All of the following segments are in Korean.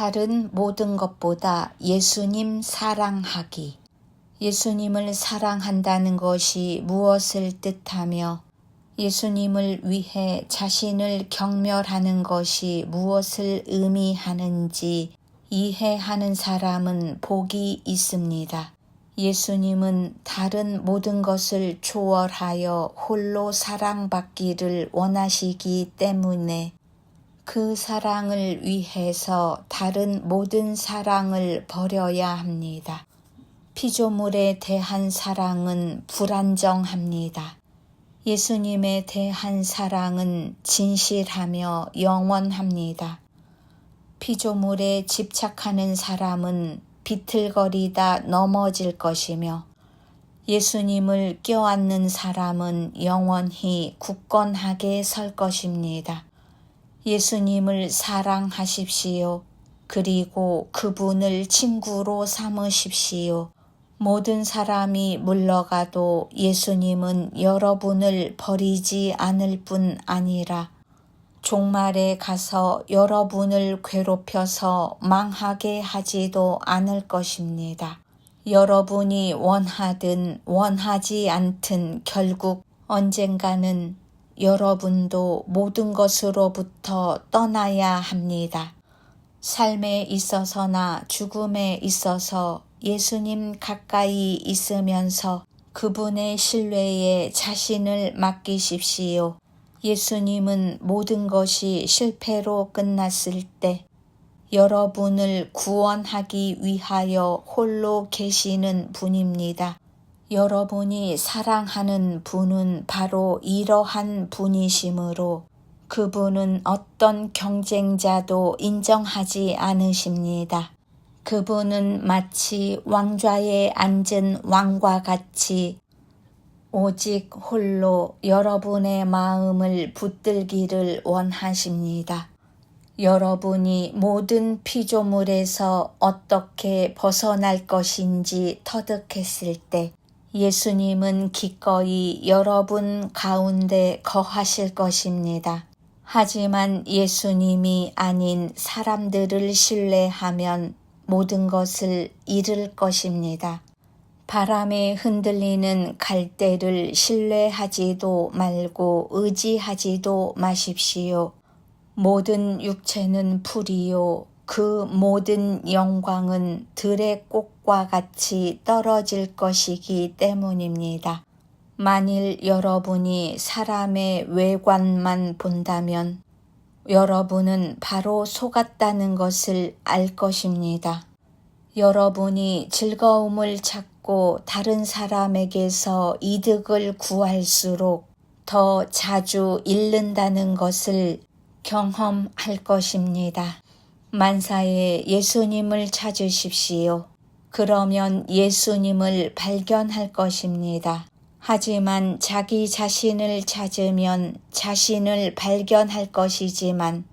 다른 모든 것보다 예수님 사랑하기. 예수님을 사랑한다는 것이 무엇을 뜻하며 예수님을 위해 자신을 경멸하는 것이 무엇을 의미하는지 이해하는 사람은 복이 있습니다. 예수님은 다른 모든 것을 초월하여 홀로 사랑받기를 원하시기 때문에 그 사랑을 위해서 다른 모든 사랑을 버려야 합니다. 피조물에 대한 사랑은 불안정합니다. 예수님에 대한 사랑은 진실하며 영원합니다. 피조물에 집착하는 사람은 비틀거리다 넘어질 것이며 예수님을 껴안는 사람은 영원히 굳건하게 설 것입니다. 예수님을 사랑하십시오. 그리고 그분을 친구로 삼으십시오. 모든 사람이 물러가도 예수님은 여러분을 버리지 않을 뿐 아니라 종말에 가서 여러분을 괴롭혀서 망하게 하지도 않을 것입니다. 여러분이 원하든 원하지 않든 결국 언젠가는 여러분도 모든 것으로부터 떠나야 합니다. 삶에 있어서나 죽음에 있어서 예수님 가까이 있으면서 그분의 신뢰에 자신을 맡기십시오. 예수님은 모든 것이 실패로 끝났을 때 여러분을 구원하기 위하여 홀로 계시는 분입니다. 여러분이 사랑하는 분은 바로 이러한 분이시므로 그분은 어떤 경쟁자도 인정하지 않으십니다. 그분은 마치 왕좌에 앉은 왕과 같이 오직 홀로 여러분의 마음을 붙들기를 원하십니다. 여러분이 모든 피조물에서 어떻게 벗어날 것인지 터득했을 때 예수님은 기꺼이 여러분 가운데 거하실 것입니다. 하지만 예수님이 아닌 사람들을 신뢰하면 모든 것을 잃을 것입니다. 바람에 흔들리는 갈대를 신뢰하지도 말고 의지하지도 마십시오. 모든 육체는 풀이요. 그 모든 영광은 들의 꽃과 같이 떨어질 것이기 때문입니다. 만일 여러분이 사람의 외관만 본다면 여러분은 바로 속았다는 것을 알 것입니다. 여러분이 즐거움을 찾고 다른 사람에게서 이득을 구할수록 더 자주 잃는다는 것을 경험할 것입니다. 만사에 예수님을 찾으십시오. 그러면 예수님을 발견할 것입니다. 하지만 자기 자신을 찾으면 자신을 발견할 것이지만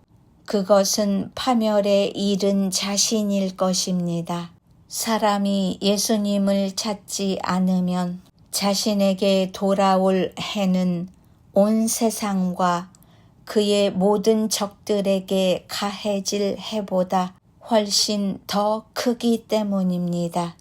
그것은 파멸에 이른 자신일 것입니다. 사람이 예수님을 찾지 않으면 자신에게 돌아올 해는 온 세상과 그의 모든 적들에게 가해질 해보다 훨씬 더 크기 때문입니다.